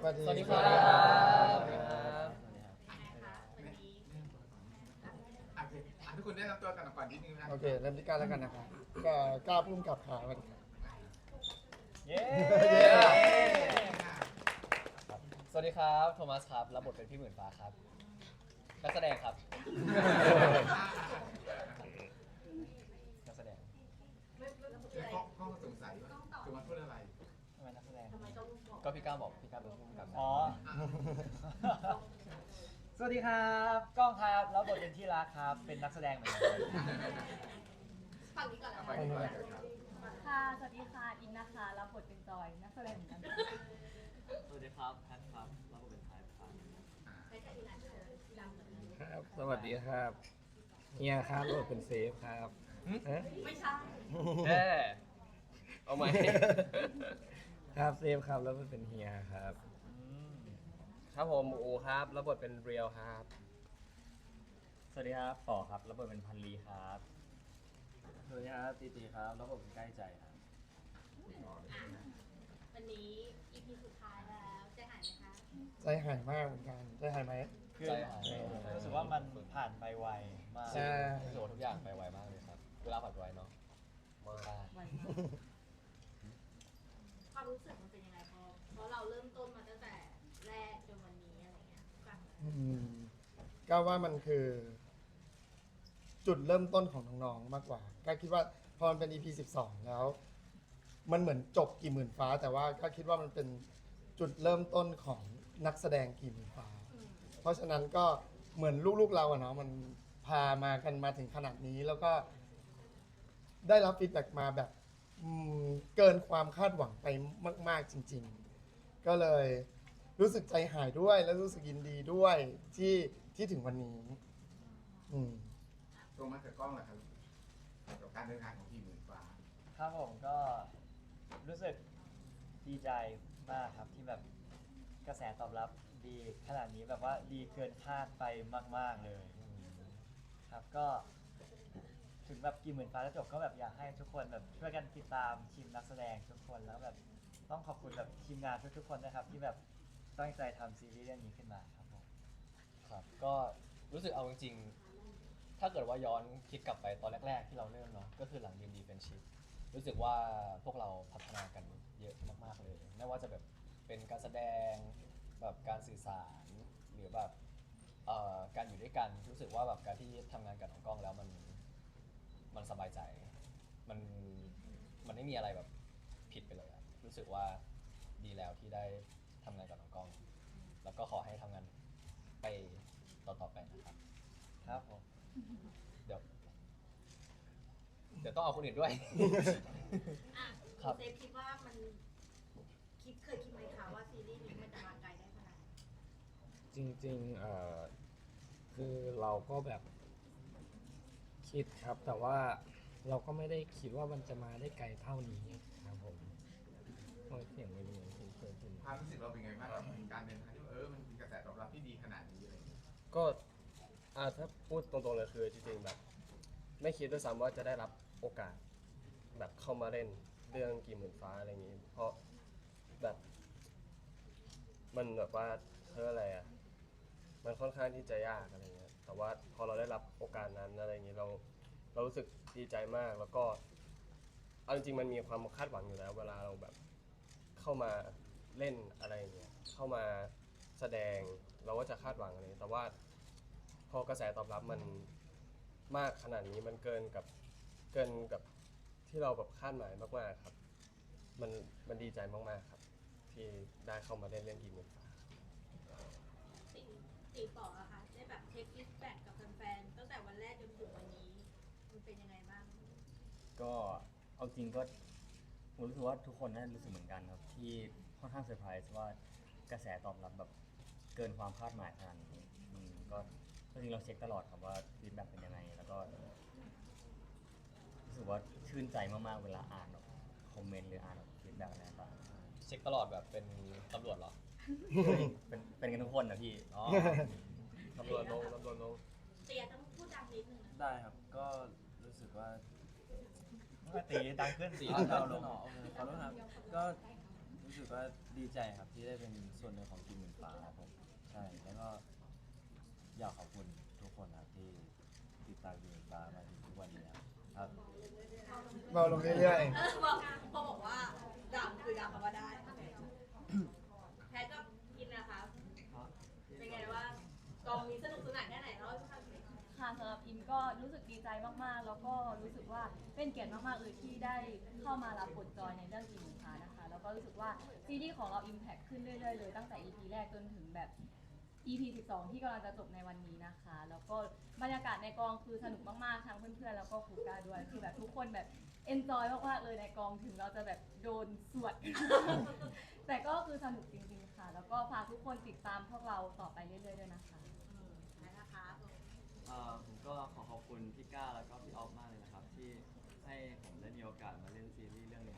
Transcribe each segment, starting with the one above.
สวัสดีสวัสดีครับอะโอเคอะทุกคนแนะนำตัวกันก่อนนิดนึงนะโอเคเริ่มที่ก้าวแล้วกันนะครับก็ก้าวพุ่มกับขาวันครับเย้ สวัสดีครับ โทมัสครับ รับบทเป็นพี่หมื่นฟ้าครับ นักแสดงครับ นักแสดงแล้วก็ข้อสงสัยว่าจะมาพูดอะไรทำไมนักแสดง ก็พี่ก้าวบอกพี่ อ๋อ สวัสดีครับกล้องครับแล้วบทเป็นที่รักครับ เป็นนักแสดงเหมือนกันฝั่งนี้ก่อนเอาละไปกันดีกว่าครับค่ะ สวัสดีค่ะ อินนะคะ รับบทเป็นจอย นักแสดงเหมือนกันสวัสดีครับแพทครับแล้วบทเป็นไทยครับใครจะอีกนะเธอดำเหมือนกันครับสวัสดีครับเฮียครับรถเป็นเซฟครับเอ๊ะไม่ใช่แน่เอาไหมครับเซฟครับแล้วมันเป็นเฮียครับ ครับผมอูครับรับบทเป็นเรียวครับ สวัสดีครับป๋อครับแล้วบทเป็นพันลีครับ สวัสดีครับตีตีครับแล้วบทเป็นใกล้ใจครับวันนี้ EP สุดท้ายแล้วใจหายไหมคะใจหายมากเหมือนกันใจหายไหม คือใจหายรู้สึกว่ามันผ่านไปไวมากใช่ รู้สึกว่าทุกอย่างไปไวมากเลยครับเวลาผ่านไปไวเนาะมากไวมากความรู้สึกมันเป็นยังไงพอเพราะเราเริ่มต้นมาตั้งแต่แรก ก้าวว่ามันคือ จุดเริ่มต้นของน้องๆมากกว่าก็คิดว่าพอมันเป็น EP 12 แล้ว มันเหมือนจบกี่หมื่นฟ้า แต่ว่าก็คิดว่ามันเป็นจุดเริ่มต้นของนักแสดงกี่หมื่นฟ้า เพราะฉะนั้นก็เหมือนลูกๆเราอะเนาะมันพามากันมาถึงขนาดนี้แล้วก็ได้รับฟีดแบ็กมาแบบอืมเกินความคาดหวังไปมาก ๆจริง ๆ ก็เลย รู้สึกใจหายด้วย และรู้สึกยินดีด้วยที่ที่ถึงวันนี้ อืม ตรงมากับกล้องแหละครับกับการเดินทางของทีมหมื่นฟ้าครับผมก็รู้สึกดีใจมากครับที่แบบกระแสตอบรับดีขนาดนี้แบบว่าดีเกินคาดไปมาก ๆเลย ครับก็ ถึงแบบกี่หมื่นฟ้าจะจบก็แบบอยากให้ทุกคนแบบช่วยกันติดตามทีมนักแสดงทุกคนแล้วแบบต้องขอบคุณแบบทีมงานทุกๆคนนะครับ ที่แบบ ตั้งใจทำซีรีส์เรื่องนี้ขึ้นมาครับผมครับก็รู้สึกเอาจริงๆ ถ้าเกิดว่าย้อนคิดกลับไปตอนแรก ๆ ที่เราเริ่มเนาะก็คือหลังดีดีเป็นชิปรู้สึกว่าพวกเราพัฒนากันเยอะมากๆเลย ไม่ว่าจะแบบเป็นการแสดงแบบการสื่อสารหรือแบบเอ่อการอยู่ด้วยกันรู้สึกว่าแบบการที่ทำงานกับน้องกล้องแล้วมันมันสบายใจ มันมันไม่มีอะไรแบบผิดไปเลยอะรู้สึกว่าดีแล้วที่ได้ ทำงานกับน้องกล้อง แล้วก็ขอให้ทำงานไปต่อๆไปนะครับ ครับผม เดี๋ยว เดี๋ยวต้องเอาคนอื่นด้วย อะครับเซฟคิดว่ามันคิดเคยคิดไหมคะว่าซีรีส์นี้มันจะมาไกลได้ขนาดไหนจริงๆเอ่อคือเราก็แบบคิดครับ แต่ว่าเราก็ไม่ได้คิดว่ามันจะมาได้ไกลเท่านี้ครับผมโอ้ยเสียงไม่รู้ที่เกิดขึ้น ความรู้สึกเราเป็นไงบ้างกับการเดินทางที่เออมันมีกระแสตอบรับที่ดีขนาดนี้อะไรอย่างเงี้ยก็อ่าถ้าพูดตรงๆเลยคือจริงๆแบบ ไม่คิดด้วยซ้ำว่าจะได้รับโอกาส แบบเข้ามาเล่นเรื่องกี่หมื่นฟ้าอะไรอย่างนี้ เพราะแบบมันแบบว่าเพื่ออะไรอะ มันค่อนข้างที่จะยากอะไรเงี้ย แต่ว่าพอเราได้รับโอกาสนั้นอะไรอย่างนี้เราเรารู้สึกดีใจมากแล้วก็เอาจริงๆมันมีความคาดหวังอยู่แล้ว เวลาเราแบบเข้ามา เล่นอะไรอย่างเงี้ยเข้ามาแสดงเราก็จะคาดหวังอะไรแต่ว่าพอกระแสตอบรับมันมากขนาดนี้มันเกินกับเกินกับที่เราแบบคาดหมายมากๆครับ มันมันดีใจมากๆครับ ที่ได้เข้ามาเล่นเรื่องกี่หมื่นฟ้าตีตีต่ออะค่ะได้แบบเช็คฟีดแบ็กกับแฟนๆตั้งแต่วันแรกจนถึงวันนี้ มันเป็นยังไงบ้างก็เอาจริงก็ผมรู้สึกว่าทุกคนน่าจะรู้สึกเหมือนกันครับที่ ค่อนข้างเซอร์ไพรส์ว่ากระแสตอบรับแบบเกินความคาดหมายขนาดนี้อืมก็จริงๆเราเช็คตลอดครับว่าฟีดแบ็กเป็นยังไง แล้วก็รู้สึกว่าชื่นใจมากๆเวลาอ่านแบบคอมเมนต์หรืออ่านแบบฟีดแบ็กอะไรต่างเช็คตลอดแบบเป็นตำรวจเหรอๆเป็นเป็นกันทุกคนนะพี่ อ๋อ ตำรวจลงตำรวจลงเตียต้องพูดดังนิดนึงนะได้ครับ ก็รู้สึกว่าก็ตีดังขึ้นตีเอาดังลงขอโทษครับ ก็รู้ สึกสึกว่าดีใจครับที่ได้เป็นส่วนหนึ่งของทีมหมื่นฟ้าครับผมใช่แล้วก็อยากขอบคุณทุกคนครับที่ติดตามทีมหมื่นฟ้ามาถึงทุกวันนี้ครับครับเบาลงเรื่อยเออบอกพอบอกว่าดำคือดำคำว่าได้แพทก็กินนะครับเป็นไงว่ากองนี้สนุกสนานแค่ไหนเล่าให้ฟังหน่อยค่ะสำหรับอิมก็รู้สึกดีใจมากๆ แล้วก็รู้สึกว่าเป็นเกียรติมากๆเลยที่ได้เข้ามารับบทจอยในเรื่องกีฬานะคะ แล้วก็รู้สึกว่าซีรีส์ของเรา Impact ขึ้นเรื่อยๆเลยตั้งแต่ EP แรกจนถึงแบบ EP 12 ที่กำลังจะจบในวันนี้นะคะ แล้วก็บรรยากาศในกองคือสนุกมากๆทั้งเพื่อนๆแล้วก็ครูก้าด้วยคือแบบทุกคนแบบเอนจอยมากๆเลยในกองถึงเราจะแบบโดนสวด แต่ก็คือสนุกจริงๆค่ะ แล้วก็ฝากทุกคนติดตามพวกเราต่อไปเรื่อยๆด้วยนะคะอืมนะคะเอ่อผมก็ขอขอบคุณพี่ก้าแล้วก็พี่ออฟมากเลยนะครับ ที่ให้ผมได้มีโอกาสมาเล่นซีรีส์เรื่องนี้นะ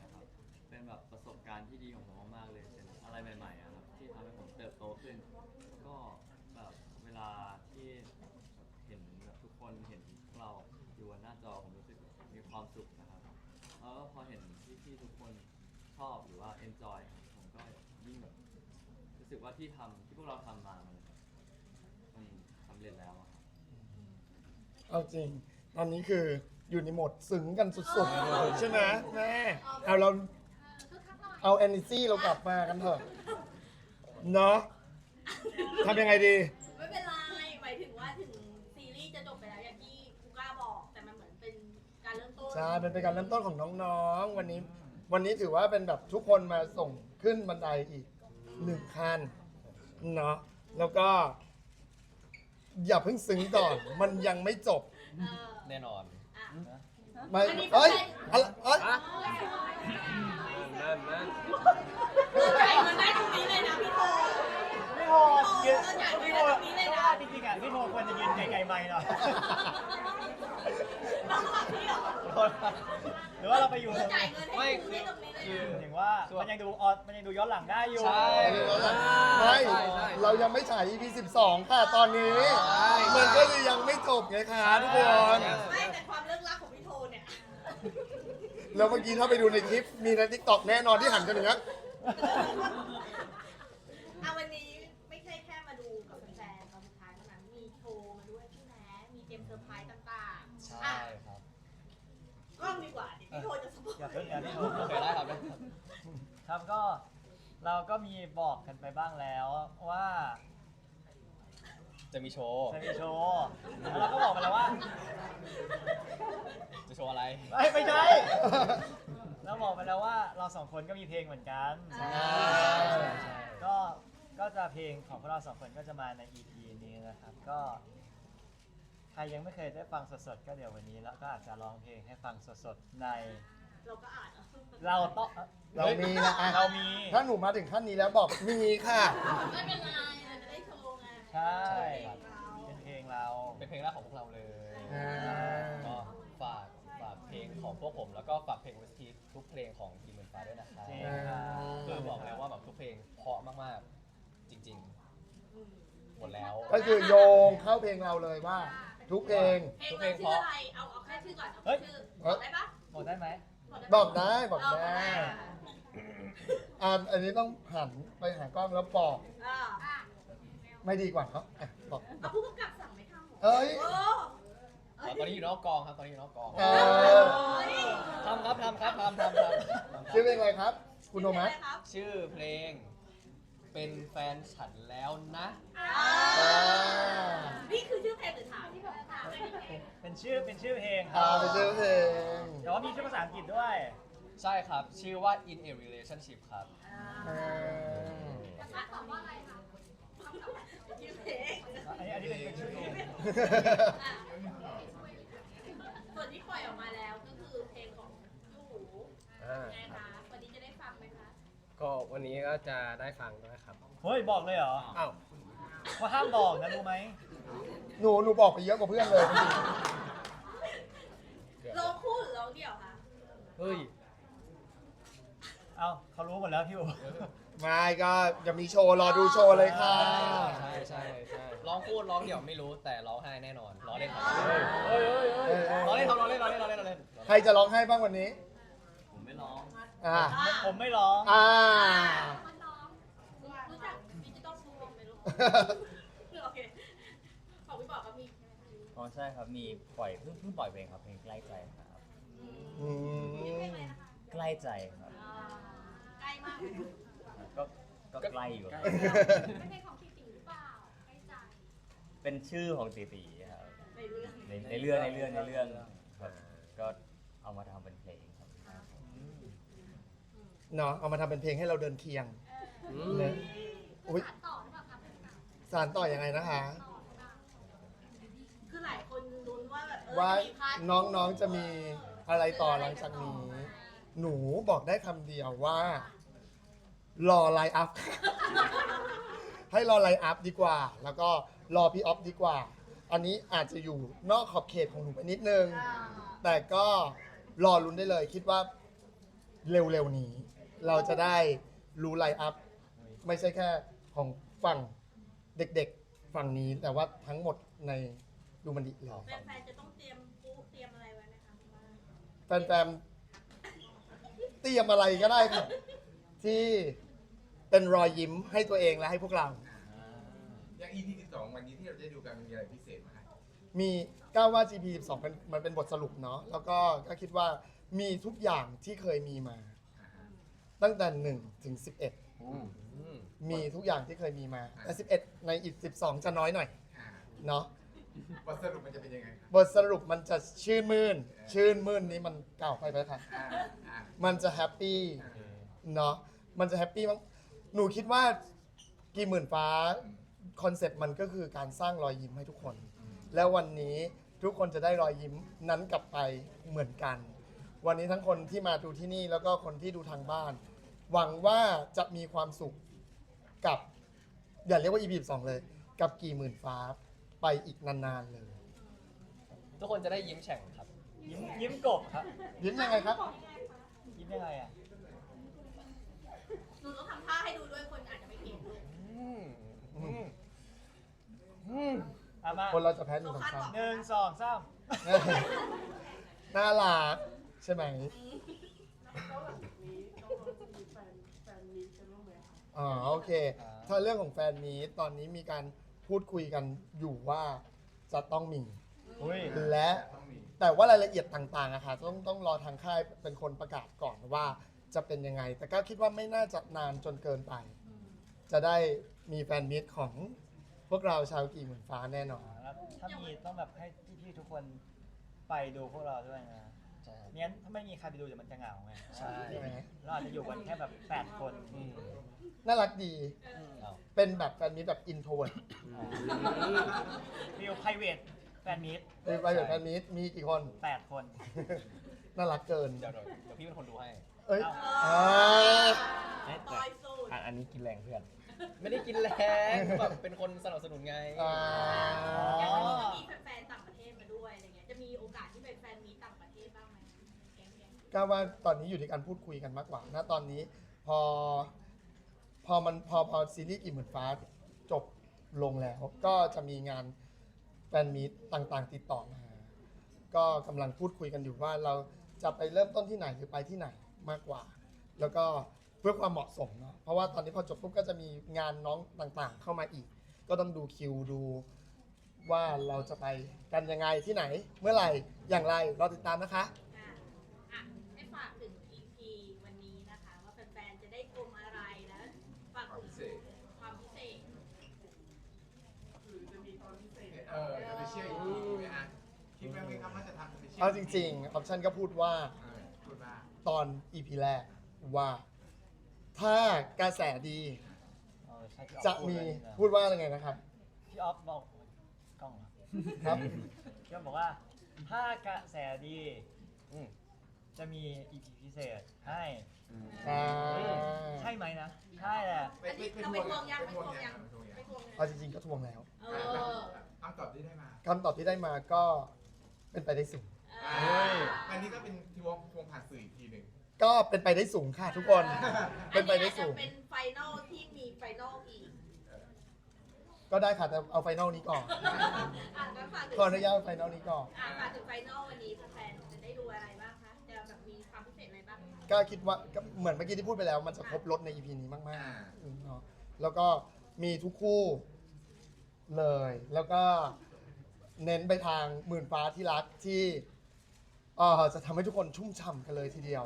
ครับ เป็นแบบประสบการณ์ที่ดีของผมมากๆเลยเป็นอะไรใหม่ๆอะครับที่ทำให้ผมเติบโตขึ้นก็แบบเวลาที่เห็นแบบทุกคนเห็นเราอยู่บนหน้าจอผมรู้สึกมีความสุขนะครับแล้วก็พอเห็นพี่ๆทุกคนชอบหรือว่า enjoy ครับผมก็ยิ่งแบบรู้สึกว่าที่ทำที่พวกเราทำมามันมันสำเร็จแล้วอะครับ เอาจริง ตอนนี้คืออยู่ในโหมดซึ้งกันสุดๆใช่ไหมแม่เอาเรา เอา energy เรากลับมากันเถอะเนาะทำยังไงดี ไม่เป็นไรหมายถึงว่าถึงซีรีส์จะจบไปแล้วอย่างที่ครูก้าบอก แต่มันเหมือนเป็นการเริ่มต้นใช่เป็นเป็นการเริ่มต้นของน้องๆ วันนี้ วันนี้ถือว่าเป็นแบบทุกคนมาส่งขึ้นบันไดอีกหนึ่งขั้นเนาะแล้วก็ อย่าเพิ่งซึ้งก่อน มันยังไม่จบเออแน่นอน อะไม่อันนี้เอ้ยเป็นอะไรเอ้ย นั่นนั่นจ่ายเงินได้ตรงนี้เลยนะพี่โทพี่โทยืนพี่โทพี่โทจริงๆอะพี่โทควรจะยืนไกลๆไม่หน่อยน้องแบบนี้เหรอหรือว่าเราไปอยู่จ่ายเงินให้ตรงนี้ตรงนี้เลยคือนะถึงว่ามันยังดูออนมันยังดูย้อนหลังได้อยู่ใช่ไม่ใช่ใช่เรายังไม่ฉาย EP 12 ค่ะตอนนี้ มันก็เลยยังไม่จบไงคะทุกคน แล้วเมื่อกี้ถ้าไปดูในคลิปมีในทิกตอกแน่นอนที่หันกันอย่างนี้ยอะวันนี้ไม่ใช่แค่มาดูกับแฟนๆตอนสุดท้ายเท่านั้น มีโชว์มาด้วยใช่ไหมมีเกมเซอร์ไพรส์ต่างๆใช่อะครับกล้องดีกว่าเดี๋ยวพี่โทจะสปอยอย่าเพิ่งอย่าพี่โทโอเคได้ครับได้ครับ ครับก็เราก็มีบอกกันไปบ้างแล้วว่า จะมีโชว์ จะมีโชว์แล้วเราก็บอกไปแล้วว่าจะโชว์อะไรไม่ไม่ใช่เราบอกไปแล้วว่าเราสองคนก็มีเพลงเหมือนกันอ่าก็ก็จะเพลงของพวกเราสองคนก็จะมาใน EP นี้นะครับก็ ใครยังไม่เคยได้ฟังสดๆก็เดี๋ยววันนี้แล้วก็อาจจะร้องเพลงให้ฟังสดๆใน เราก็อ่านเอาเราต้องเรามีนะอะเรามี ถ้าหนูมาถึงขั้นนี้แล้วบอกมีค่ะ ไม่เป็นไรเราจะได้โชว์ไง ใช่ครับเป็นเพลงเราเป็นเพลงแรกของพวกเราเลยอ่า ก็ฝากฝากเพลงของพวกผม แล้วก็ฝากเพลง OST ทุกเพลงของทีมเหมือนฟ้าด้วยนะครับจริงครับ คือบอกเลยว่าแบบทุกเพลงเพราะมากๆ จริงอืมๆหมดแล้ว ก็คือโยงเข้าเพลงเราเลยว่า ทุกเพลงเพลงมันชื่ออะไร เอาเอาแค่ชื่อก่อน เอาแค่ชื่อบอกได้ปะบอกได้ไหม บอกได้บอกได้เอ่าอันนี้ต้องหันไปหากล้องแล้วบอก อ่า ไม่ดีกว่าครับอะบอกเอาผู้กำกับสั่งไม่ทำหรอเอ้ย โอ้ตอนนี้อยู่นอกกองครับ ตอนนี้อยู่นอกกองเออ ทำครับทำครับทำทำทำทำชื่อเพลงอะไรครับ คุณโทมัสครับชื่อเพลง เป็นแฟนฉันแล้วนะ อ่านี่คือชื่อเพลงหรือถามที่ผมเป็นชื่อเป็นชื่อเพลงคอ่ารับไปชื่อเพลงแต่ว่ามีชื่อภาษาอังกฤษด้วย ใช่ครับ ชื่อว่า in a relationship ครับ อ่าตอบว่าอะไรคะชื่ อเพลงอันนี้อันนี้เป็นเป็นชื่อเพลงส่วนที่ปล่อยออกมาแล้วก็คือเพลงของยูหูอ่าไงครับคะวันนี้จะได้ฟังไหมคะก็วันนี้ก็จะได้ฟังด้วยครับเฮ้ยบอกเลยเหรออ้าวว่าห้ามบอกนะรู้ไหมหนูหนูบอกไปเยอะกว่าเพื่อนเลยร้องคู่หรือร้องเดี่ยวคะเฮ้ย เอ้าเขารู้หมดแล้วพี่อู๋ไม่ก็จะมีโชว์รอดูโชว์เลยค่ะ ใช่ใช่ใช่ร้องพูดร้องเดี่ยวไม่รู้แต่ร้องไห้แน่นอนร้องเล่นครับเฮ้ยเฮ้ยเฮ้ยร้องเล่นครับร้องเล่นร้องเล่นร้องเล่นร้องเล่นใครจะร้องไห้บ้างวันนี้ ผมไม่ร้องมอ่าผมไม่ร้องอ่าน้องรู้จักดิจิตอลซูมไหมลูกโอเคของพี่บอกก็มีอ๋อใช่ครับมีปล่อยเพิ่งเพิ่งปล่อยเพลงครับเพลงใกล้ใจครับอืมเพลงอะไรนะคะใกล้ใจครับ ใกล้มากก็ก็ใกล้อยู่ครับเป็นเพลงของพี่ติ๋งหรือเปล่าใกล้ใจเป็นชื่อของตีตีครับในเรื่องในในเรื่องในเรื่องในเรื่องครับก็เอามาทำเป็นเพลงครับเนาะเอามาทำเป็นเพลงให้เราเดินเคียงเลยอุ้ยต่อหรือเปล่าครับสารต่อยังไงนะคะคือหลายคนลุ้นว่าแบบเออว่าจะมีพาร์ทน้องๆจะมีอะไรต่อหลังจากนี้ หนูบอกได้คำเดียวว่า รอไลน์อัพ ให้รอไลน์อัพดีกว่า แล้วก็รอพี่ออฟดีกว่า อันนี้อาจจะอยู่นอกขอบเขตของหนูไปนิดนึงอ่าแต่ก็รอลุ้นได้เลย คิดว่าเร็วๆนี้ เราจะได้รู้ไลน์อัพ ไม่ใช่แค่ของฝั่งเด็กๆฝั่งนี้ แต่ว่าทั้งหมดในดูมันดิเลยแฟนๆจะต้องเตรียมปุ๊เตรียมอะไรไว้ไหมคะแฟนๆเตรียมอะไรก็ได้ครับ ที่เป็นรอยยิ้มให้ตัวเองและให้พวกเรา อย่าง EP 12 วันนี้ที่เราจะได้ดูกันมันมีอะไรพิเศษไหมมีก้าวว่า GP 12เป็นมันเป็นบทสรุปเนาะแล้วก็ก็คิดว่ามีทุกอย่างที่เคยมีมาตั้งแต่1ถึง11มีทุกอย่างที่เคยมีมาแต่11 ในอีก12 จะน้อยหน่อยอ่าเนาะบทสรุปมันจะเป็นยังไงครับบทสรุปมันจะชื่นมื่น ชื่นมื่นนี้มันเก่าไปไหมคะอ่าอ่ามันจะแฮปปี้ เนาะ มันจะแฮปปี้มั้งหนูคิดว่ากี่หมื่นฟ้าคอนเซ็ปต์มันก็คือการสร้างรอยยิ้มให้ทุกคน แล้ววันนี้ทุกคนจะได้รอยยิ้มนั้นกลับไปเหมือนกัน วันนี้ทั้งคนที่มาดูที่นี่แล้วก็คนที่ดูทางบ้าน หวังว่าจะมีความสุขกับ อย่าเรียกว่า EP 2เลย กับกี่หมื่นฟ้าไปอีกนานๆเลย ทุกคนจะได้ยิ้มแฉ่งครับ ยิ้มยิ้มกบครับ ยิ้มยังไงครับ ยิ้มยังไงอะ หนูต้องทำท่าให้ดูด้วยคนอาจจะไม่เห็นลูกอืมอืมอืมเอามาคนเราจะแพ้หนึ่งสองสามหนึ่งสองสามน่ารักใช่ไหมอ๋อโอเค ถ้าเรื่องของแฟนมีตตอนนี้มีการพูดคุยกันอยู่ว่าจะต้องมี อุ้ยและต้องมีแต่ว่ารายละเอียดต่างๆอะค่ะต้องต้องรอทางค่ายเป็นคนประกาศก่อนว่า จะเป็นยังไง แต่ก็คิดว่าไม่น่าจะนานจนเกินไป จะได้มีแฟนมีตของพวกเราชาวกี่หมื่นฟ้าแน่นอนแล้วถ้ามีต้องแบบให้พี่ๆทุกคนไปดูพวกเราด้วยนะใช่ครับเนี้ยถ้าไม่มีใครไปดูเดี๋ยวมันจะเหงาไงใช่ใช่ไหมเราอาจจะอยู่กันแค่แบบแปดคนอืมน่ารักดีเอาเป็นแบบแฟนมีตแบบอินโทรเวิร์ดฟิลไพรเวทแฟนมีตเป็นไปแบบแฟนมีตมีกี่คนแปดคน น่ารักเกินเดี๋ยวเดี๋ยวเดี๋ยวพี่เป็นคนดูให้เอ้ยเอาอ่าปอยสูตรอันอันนี้กินแรงเพื่อน ไม่ได้กินแรงแบบเป็นคนสนับสนุนไงอ่าอย่างวันนี้ก็มีแฟนๆต่างประเทศมาด้วยอะไรเงี้ย จะมีโอกาสที่เป็นแฟนมีตต่างประเทศบ้างไหมแก๊งๆ ก็ว่าตอนนี้อยู่ในการพูดคุยกันมากกว่าณตอนนี้พอพอมันพอพอซีรีส์กี่หมื่นฟ้าจบลงแล้ว ก็จะมีงานแฟนมีตต่างๆ ติดต่อมา ก็กำลังพูดคุยกันอยู่ว่าเราจะไปเริ่มต้นที่ไหนหรือไปที่ไหน มากกว่า แล้วก็เพื่อความเหมาะสมเนาะเพราะว่าตอนนี้พอจบปุ๊บก็จะมีงานน้องต่างๆ เข้ามาอีก ก็ต้องดูคิวดูว่าเราจะไปกันยังไงที่ไหน เมื่อไหร่อย่างไรรอติดตามนะคะ อะอะให้ฝากถึง EP วันนี้นะคะ ว่าแฟนๆ จะได้ชมอะไรแล้ว ฝากความถึงพิเศษความพิเศษ เออจะไปเชื่ออีกทีไหมฮะคิดไหมครับว่าจะทำสเปเชียลเอาจริงๆออปชันก็พูดว่าเออพูดว่า ตอน EP แรกว่า ถ้ากระแสดีเออใช่พี่ออฟจะมีพูพูดดว่ายังไงนะครับ พี่ออฟบอกกล้องเหรอครับ พี่ออฟบอกว่า ถ้ากระแสดีอืม จะมี EP พิเศษให้อ่าใช่ไหมนะ ใช่แหละอันนี้เราไปทวงยังไปทวงยังไปทวงเอาจริงๆก็ทวงแล้วเออคำตอบที่ได้มาคำตอบที่ได้มาก็เป็นไปได้สูงเออ่าออันนี้ก็เป็นทวงทวงผ่านสื่ออีกทีหนึ่ง ก็เป็นไปได้สูงค่ะทุกคน เป็นไปได้สูง อันนี้อาจจะเป็นไฟนอลที่มีไฟนอลอีกก็ได้ค่ะแต่เอาไฟนอลนี้ก่อน อะงั้นฝากถึงขออนุญาตไฟนอลนี้ก่อน อะฝากถึงไฟนอลวันนี้แฟนๆจะได้ดูอะไรบ้างคะ จะแบบมีความพิเศษอะไรบ้างก็คิดว่าก็เหมือนเมื่อกี้ที่พูดไปแล้ว มันจะครบรถใน EP นี้มากๆอืมเนาะแล้วก็มีทุกคู่เลย แล้วก็เน้นไปทางหมื่นฟ้าที่รักที่เออจะทำให้ทุกคนชุ่มฉ่ำกันเลยทีเดียว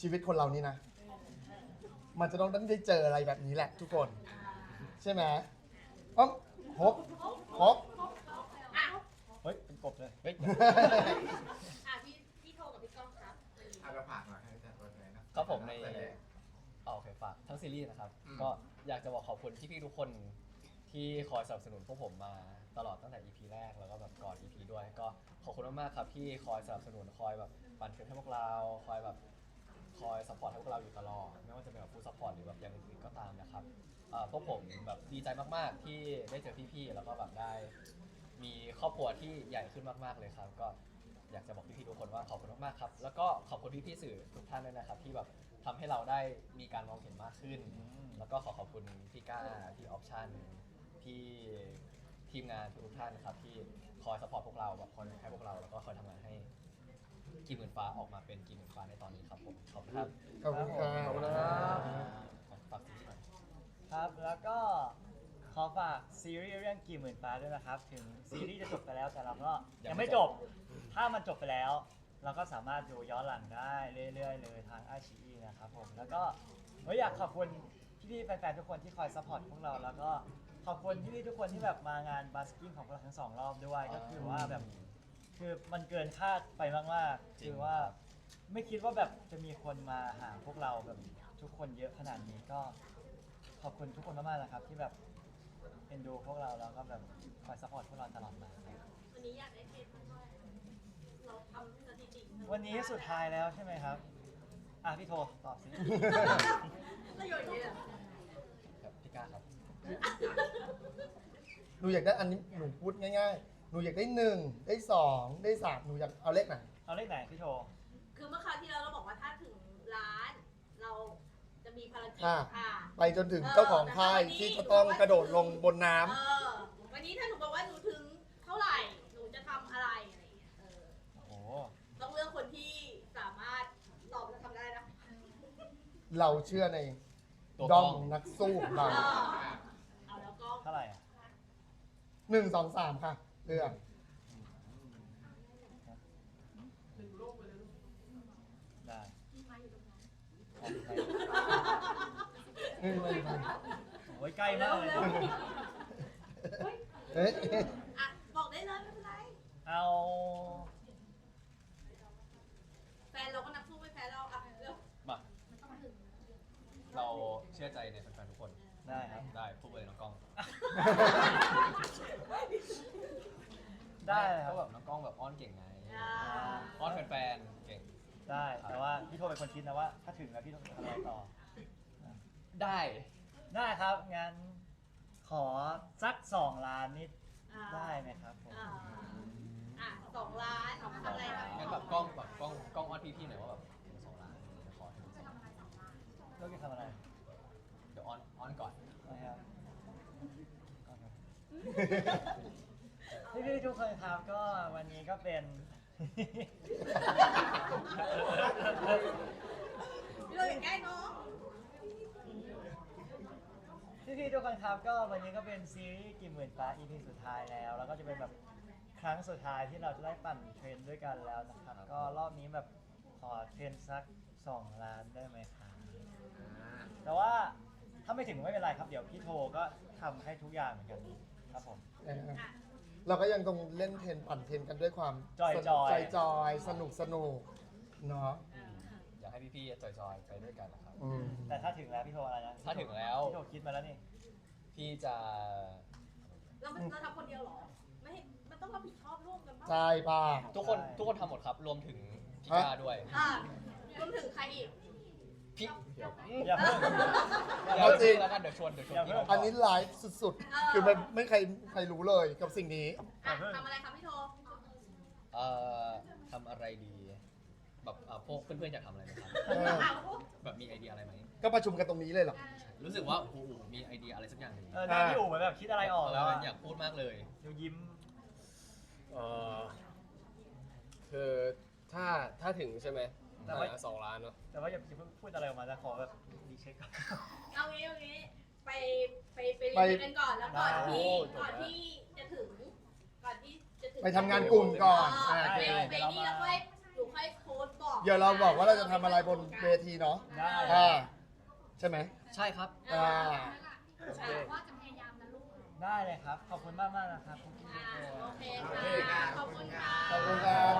ชีวิตคนเรานี่นะ มันจะต้องได้เจออะไรแบบนี้แหละ ทุกคน ใช่ไหมอ๋อครบครบอะเฮ้ย เป็นกบเลยเฮ้ยอะพี่พี่โทรกับพี่ก้องครับอาเราฝากหน่อยให้อาจารย์ตัวแทนนะครับผมใน แสดง เอาโอเคฝากทั้งซีรีส์นะครับ อืม ก็อยากจะบอกขอบคุณพี่ๆทุกคนที่คอยสนับสนุนพวกผมมาตลอดตั้งแต่ EP แรกแล้วก็แบบก่อน EP ด้วย ก็ขอบคุณมากๆครับที่คอยสนับสนุนคอยแบบปั่นเทรนให้พวกเรา คอยแบบ คอยซัพพอร์ตให้พวกเราอยู่ตลอด ไม่ว่าจะเป็นแบบฟู้ซัพพอร์ตหรือแบบอย่างอื่นๆก็ตามนะครับเอ่อพวกผมแบบดีใจมากๆที่ได้เจอพี่ๆแล้วก็แบบได้ มีครอบครัวที่ใหญ่ขึ้นมากๆเลยครับ ก็อยากจะบอกพี่ๆทุกคนว่าขอบคุณมากๆครับ แล้วก็ขอบคุณพี่ๆสื่อทุกท่านด้วยนะครับ ที่แบบทำให้เราได้มีการมองเห็นมากขึ้น แล้วก็ขอขอบคุณพี่ก้าพี่ออปชั่นพี่ทีมงานทุกๆท่านครับที่คอยสปอร์ตพวกเราแบบคอยให้พวกเราแล้วก็คอยทำงานให้ กีหมื่นฟ้าออกมาเป็นกีหมื่นฟ้าในตอนนี้ครับผมขอบคุณครับ ขอบคุณครับขอบคุณนะครับฝากซีรีส์หน่อยครับแล้วก็ขอฝากซีรีส์เรื่องกี่หมื่นฟ้าด้วยนะครับ ถึงซีรีส์จะจบไปแล้วแต่เราก็ยังไม่จบ ถ้ามันจบไปแล้ว เราก็สามารถดูย้อนหลังได้เรื่อยๆเลยทางไอชีนะครับผมแล้วก็ผมอยากขอบคุณพี่ๆแฟนๆทุกคนที่คอยซัพพอร์ตพวกเราแล้วก็ขอบคุณพี่ๆทุกคนที่แบบมางานบัสกิ้งของพวกเราทั้งสองรอบด้วยก็คือว่าแบบ คือมันเกินคาดไปมากๆคือว่า ไม่คิดว่าแบบจะมีคนมาหาพวกเราแบบทุกคนเยอะขนาดนี้ก็ ขอบคุณทุกคนมากๆนะครับ ที่แบบเอ็นดูพวกเราแล้วก็แบบคอยซัพพอร์ตพวกเราตลอดมาครับวันนี้อยากได้เทปเท่าไหร่เราทำสถิติวันนี้สุดท้ายแล้วใช่ไหมครับอะพี่โทตอบสิ ประโยชน์เยอะครับพี่ก้าครับ หนูอยากได้อันนี้หนูพูดง่ายๆ หนูอยากได้หนึ่งได้สองได้สามหนูอยากเอาเลขไหน เอาเลขไหนพี่โทคือเมื่อคราวที่แล้วเราบอกว่าถ้าถึงล้าน เราจะมีภารกิจอ่า ค่ะไปจนถึงเจ้าของค่ายที่จะต้องกระโดดลงบนน้ำ เออวันนี้ถ้าหนูบอกว่าหนูถึงเท่าไหร่หนูจะทำอะไรอะไรอย่างเงี้ยเออโอ้โหต้องเลือกคนที่สามารถตอบและทำได้นะเราเชื่อในตัวด้กอล้มองนักสู้ของเอเราอเอาแล้วก็เท่าไหร่อะหนึ่งสองสามค่ะ เลือกได้เฮ้ยไม่ไม่โอ้ยใกล้มากเลยเฮ้ยอะบอกได้เลยไม่เป็นไร เอาแฟนเราก็นักสู้ไม่แพ้เราอะเร็วมาเราเชื่อใจในแฟนๆทุกคน ได้ครับ ได้พูดไปเลยน้องกล้อง ได้ครัก็บแบบน้องกล้องแบบอ้อนเก่งไงอ่าอ้อนแฟนๆเก่ง ได้แต่ว่าพี่โทเป็นคนคิดนะว่า ถ้าถึงแล้วพี่ต้องทำอะไรต่อ ได้ได้ครับงั้นขอสักสองล้านนิดอ่าได้ไหมครับผมอ่าอะสองล้านทำอะไรครับงั้นแบบกล้องแบบกล้องกล้องอ้อนพี่ๆหน่อยว่าแบบสองล้านจะขอถึงสองล้านเลือกจะทำอะไรเดี๋ยวอ้อนอ้อนก่อนนะครับพี่ พี่ๆทุกคนครับก็วันนี้ก็เป็นพี่เราอย่างใกล้น้องพี่พี่ๆทุกคนครับก็วันนี้ก็เป็นซีรีส์กี่หมื่นฟ้า EP สุดท้ายแล้ว แล้วก็จะเป็นแบบครั้งสุดท้ายที่เราจะได้ปั่นเทรนด้วยกันแล้วนะครับ ก็รอบนี้แบบขอเทรนสัก 2 ล้านได้ไหมครับแต่ว่าถ้าไม่ถึงไม่เป็นไรครับ เดี๋ยวพี่โทก็ทำให้ทุกอย่างเหมือนกันครับผม เราก็ยังคงเล่นเทนปั่นเทนกันด้วยความจอยๆ จอยจอยๆสนุกสนุกเนาะอยากให้พี่ๆจอยๆไปด้วยกันนะครับ อืม แต่ถ้าถึงแล้วพี่โทอะไรนะถ้าถึงแล้ว พี่โทคิดมาแล้วนี่ พี่จะ เรามันเราทำคนเดียวเหรอ ไม่ให้มันต้องรับผิดชอบร่วมกันบ้างใช่ป่ะ ทุกคนทุกคนทำหมดครับ รวมถึงพี่กาด้วย อะรวมถึงใครอีก พี่อย่าเพิ่งเดี๋ยวพี่แล้วกันเดี๋ยวชวนเดี๋ยวชวนพี่อันนี้ไลฟ์สุดๆ คือไม่ไม่ใครใครรู้เลยกับสิ่งนี้ อะทำอะไรครับพี่โทเอ่อทำอะไรดี แบบเอ่อพวกเพื่อนๆอยากทำอะไรไหมครับเอออะแบบมีไอเดียอะไรไหมก็ประชุมกันตรงนี้เลยเหรอ รู้สึกว่าโอ้โหมีไอเดียอะไรสักอย่างหนึ่งเออหน้าพี่อู๋เหมือนแบบคิดอะไรออกแล้วอะเอยากพูดมากเลย ดูยิ้ม เอ่อคือถ้าถ้าถึงใช่ไหม แต่ว่า สองล้านเนาะแต่ว่าอย่าอย่าเพิ่งพูดอะไรออกมานะขอแบบรีเช็คก่อน เอางี้เอางี้ไปไปไปไปเรียนกันก่อนแล้วก่อนที่โอ้จบแล้วก่อนที่จะถึง ก่อนที่จะถึงไปทำงานกลุ่มก่อนอ่าไปโอเคไปนี่แล้วค่อยหนูค่อยโพสต์บอกเดี๋ยวเราบอกว่าเราจะทำอะไรบนเวทีเนาะได้ อ่าใช่ไหม ใช่ครับ อ่า ได้เลยครับ ขอบคุณมากมากๆนะครับคุณพี่อ่าทุกคนโอเคค่ะ ขอบคุณค่ะ ขอบคุณครับ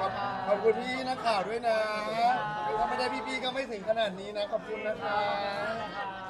ขอบคุณพี่นักข่าวด้วยนะ ถ้าไม่ได้พี่ๆก็ไม่ถึงขนาดนี้นะ ขอบคุณนะครับ